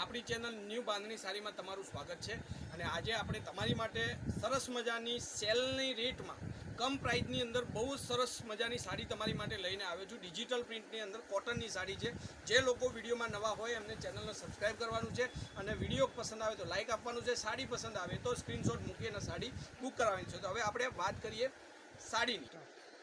આપણી channel new બાંધણી સાડીમાં તમારું સ્વાગત છે. અને આજે આપણે તમારી માટે સરસ મજાની સેલની રેટમાં, કમ પ્રાઇસની અંદર બહુ સરસ મજાની સાડી તમારી માટે લઈને આવ્યો છું. ડિજિટલ પ્રિન્ટની અંદર કોટનની સાડી છે. જે લોકો વિડીયોમાં નવા હોય એમને ચેનલને સબસ્ક્રાઈબ કરવાનું છે અને વીડિયો પસંદ આવે તો લાઇક આપવાનું છે. સાડી પસંદ આવે તો સ્ક્રીનશોટ મૂકીને સાડી બુક કરાવવાની છે. તો હવે આપણે વાત કરીએ સાડીની.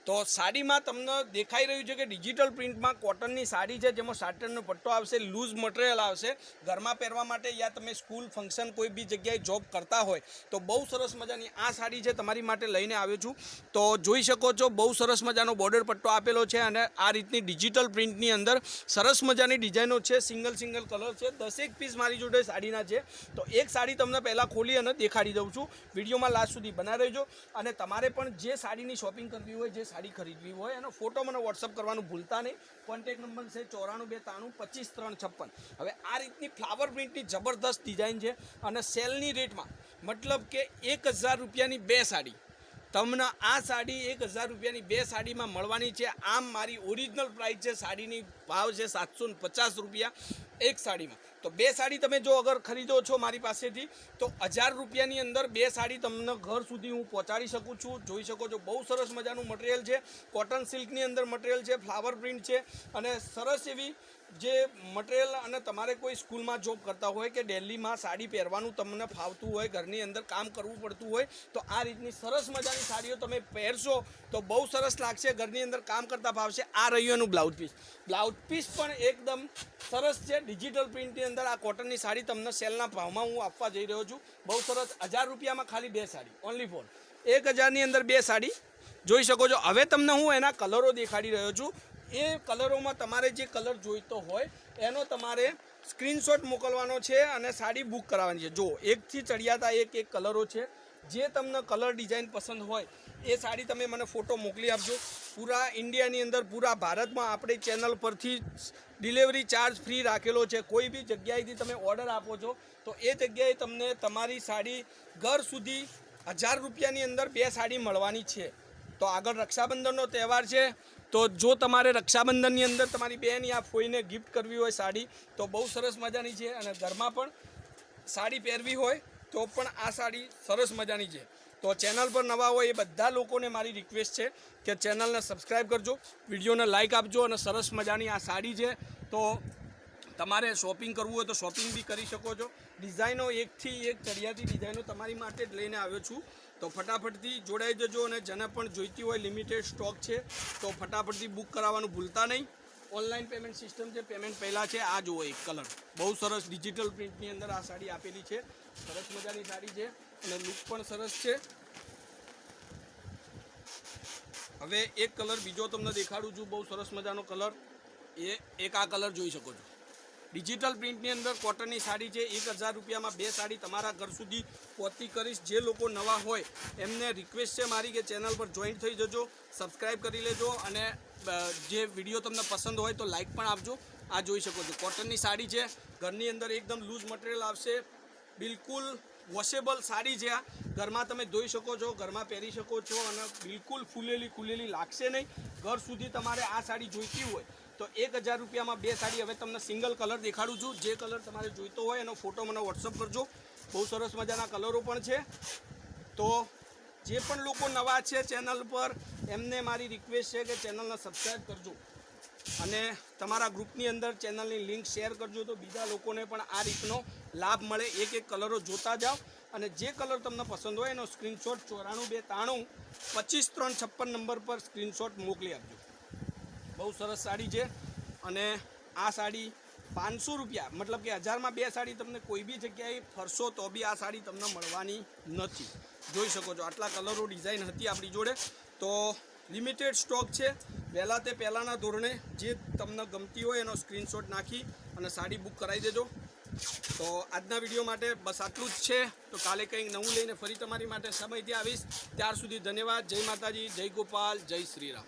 તો સાડીમાં તમને દેખાઈ રહ્યું છે કે ડિજિટલ પ્રિન્ટમાં કોટનની સાડી છે, જેમાં સાટનનો પટ્ટો આવશે, લૂઝ મટીરિયલ આવશે. ઘરમાં પહેરવા માટે યા તમે સ્કૂલ, ફંક્શન, કોઈ બી જગ્યાએ જોબ કરતા હોય, તો બહુ સરસ મજાની આ સાડી છે, તમારી માટે લઈને આવ્યો છું. તો જોઈ શકો છો, બહુ સરસ મજાનો બોર્ડર પટ્ટો આપેલો છે અને આ રીતની ડિજિટલ પ્રિન્ટની અંદર સરસ મજાની ડિઝાઇનો છે, સિંગલ સિંગલ કલર છે. દસેક પીસ મારી જોડે સાડીના છે. તો એક સાડી તમને પહેલાં ખોલી અને દેખાડી દઉં છું. વિડીયોમાં લાસ્ટ સુધી બનાવી રહેજો. અને તમારે પણ જે સાડીની શોપિંગ કરવી હોય, જે સાડી ખરીદવી હોય, એનો ફોટો મને વોટ્સઅપ કરવાનું ભૂલતા નહીં. કોન્ટેક નંબર છે ચોરાણું બે ત્રાણું પચીસ ત્રણ છપ્પન. હવે આ રીતની ફ્લાવર પ્રિન્ટની જબરદસ્ત ડિઝાઇન છે અને સેલની રેટમાં મતલબ કે એક હજાર રૂપિયાની બે સાડી. તમને આ સાડી એક હજાર રૂપિયાની બે સાડીમાં મળવાની છે. આમ મારી ઓરિજિનલ પ્રાઇસ છે, સાડીની ભાવ છે સાતસો પચાસ રૂપિયા. એક સાડીમાં. તો બે સાડી તમે જો અગર ખરીદો છો મારી પાસેથી, તો હજાર રૂપિયાની અંદર બે સાડી તમને ઘર સુધી હું પહોંચાડી શકું છું. જોઈ શકો છો, બહુ સરસ મજાનું મટીરિયલ છે. કોટન સિલ્કની અંદર મટીરિયલ છે ફ્લાવર પ્રિન્ટ છે. અને સરસ એવી જે મટીરિયલ અને તમારે કોઈ સ્કૂલમાં જોબ કરતા હોય કે ડેલીમાં સાડી પહેરવાનું તમને ફાવતું હોય, ઘરની અંદર કામ કરવું પડતું હોય, તો આ રીતની સરસ મજાની સાડીઓ તમે પહેરશો તો બહુ સરસ લાગશે, ઘરની અંદર કામ કરતા ફાવશે. આ રહ્યું એનું બ્લાઉઝ પીસ બ્લાઉઝ પીસ પણ એકદમ સરસ છે ડિજિટલ પ્રિન્ટની અંદર આ કોટનની સાડી તમને સેલના ભાવમાં હું આપવા જઈ રહ્યો છું. બહુ સરસ. હજાર રૂપિયામાં ખાલી બે સાડી. ઓનલી ફોર એક હજારની અંદર બે સાડી. જોઈ શકો છો. હવે તમને હું એના કલરો દેખાડી રહ્યો છું. એ કલરોમાં તમારે જે કલર જોઈતો હોય, એનો તમારે સ્ક્રીનશોટ મોકલવાનો છે અને સાડી બુક કરાવવાની છે. જો, એકથી ચડિયાતા એક એક કલરો છે. જે તમને કલર ડિઝાઇન પસંદ હોય, એ સાડી તમે મને ફોટો મોકલી આપજો. પૂરા ઇન્ડિયાની અંદર, પૂરા ભારતમાં આપણે ચેનલ પરથી ડિલિવરી ચાર્જ ફ્રી રાખેલો છે. કોઈ બી જગ્યાએથી તમે ઓર્ડર આપો છો, તો એ જગ્યાએ તમને તમારી સાડી ઘર સુધી હજાર રૂપિયાની અંદર બે સાડી મળવાની છે. તો આગળ રક્ષાબંધનનો તહેવાર છે, તો જો તમારે રક્ષાબંધનની અંદર તમારી બેન યા ફોઈને ગિફ્ટ કરવી હોય સાડી, તો બહુ સરસ મજાની છે. અને ઘરમાં પણ સાડી પહેરવી હોય તો પણ આ સાડી સરસ મજાની છે. તો ચેનલ પર નવા હોય એ બધા લોકોને મારી રિક્વેસ્ટ છે કે ચેનલને સબસ્ક્રાઈબ કરજો, વિડીયોને લાઇક આપજો અને સરસ મજાની આ સાડી છે. તો તમારે શોપિંગ કરવું હોય તો શોપિંગ બી કરી શકો છો. ડિઝાઇનો એકથી એક ચડિયાતી ડિઝાઇનો તમારી માટે જ લઈને આવ્યો છું. તો ફટાફટથી જોડાઈ જજો અને જેને પણ જોઈતી હોય લિમિટેડ સ્ટોક છે, તો ફટાફટથી બુક કરાવવાનું ભૂલતા નહીં. ઓનલાઈન પેમેન્ટ સિસ્ટમ છે, પેમેન્ટ પહેલાં છે, આ જુઓ એક કલર. બહુ સરસ ડિજિટલ પ્રિન્ટની અંદર આ સાડી આપેલી છે. સરસ મજાની સાડી છે અને લુક પણ સરસ છે. હવે એક કલર બીજો તમને દેખાડું છું, બહુ સરસ મજાનો કલર. એ, એક આ કલર જોઈ શકો છો. ડિજિટલ પ્રિન્ટની અંદર કોટનની સાડી છે, એક હજાર રૂપિયામાં બે સાડી તમારા ઘર સુધી પહોંચતી કરીશ. જે લોકો નવા હોય, એમને રિક્વેસ્ટ છે મારી કે ચેનલ પર જોઈન્ટ થઈ જજો સબસ્ક્રાઈબ કરી લેજો અને જે વીડિયો તમને પસંદ હોય તો લાઈક પણ આપજો. આ જોઈ શકો છો. કોટનની સાડી છે, ઘરની અંદર એકદમ લૂઝ મટીરિયલ આવશે. બિલકુલ વોશેબલ સાડી છે આ. ઘરમાં તમે ધોઈ શકો છો, ઘરમાં પહેરી શકો છો અને બિલકુલ ફૂલેલી ખુલેલી લાગશે નહીં. ઘર સુધી તમારે આ સાડી જોઈતી હોય. તો એક હજાર રૂપિયામાં બે સાડી હવે તમને સિંગલ કલર દેખાડું છું. જે કલર તમારે જોઈતો હોય એનો ફોટો મને વોટ્સઅપ કરજો. બહુ સરસ મજાના કલરો પણ છે. તો જે પણ લોકો નવા છે ચેનલ પર, એમને મારી રિક્વેસ્ટ છે કે ચેનલને સબસ્ક્રાઈબ કરજો. અને તમારા ગ્રુપની અંદર ચેનલની લિંક શેર કરજો તો બીજા લોકોને પણ આ રીતનો લાભ મળે. એક એક કલરો જોતા જાઓ. અને જે કલર તમને પસંદ હોય એનો સ્ક્રીનશોટ ચોરાણું બે ત્રાણું પચીસ ત્રણ છપ્પન નંબર પર સ્ક્રીનશોટ મોકલી આપજો. બહુ સરસ સાડી છે. અને આ સાડી પાંચસો રૂપિયા, મતલબ કે હજારમાં બે સાડી તમને કોઈ બી જગ્યાએ ફરશો તો બી આ સાડી તમને મળવાની નથી. જોઈ શકો છો, આટલા કલરો ડિઝાઇન હતી આપણી જોડે. તો લિમિટેડ સ્ટોક છે. પહેલાં તે પહેલાંના ધોરણે જે તમને ગમતી હોય એનો સ્ક્રીનશોટ નાખી અને સાડી બુક કરાવી દેજો. તો આજના વીડિયો માટે બસ આટલું જ છે. તો કાલે કંઈક નવું લઈને ફરી તમારી માટે સમયથી આવીશ. ત્યાર સુધી ધન્યવાદ. જય માતાજી, જય ગોપાલ, જય શ્રીરામ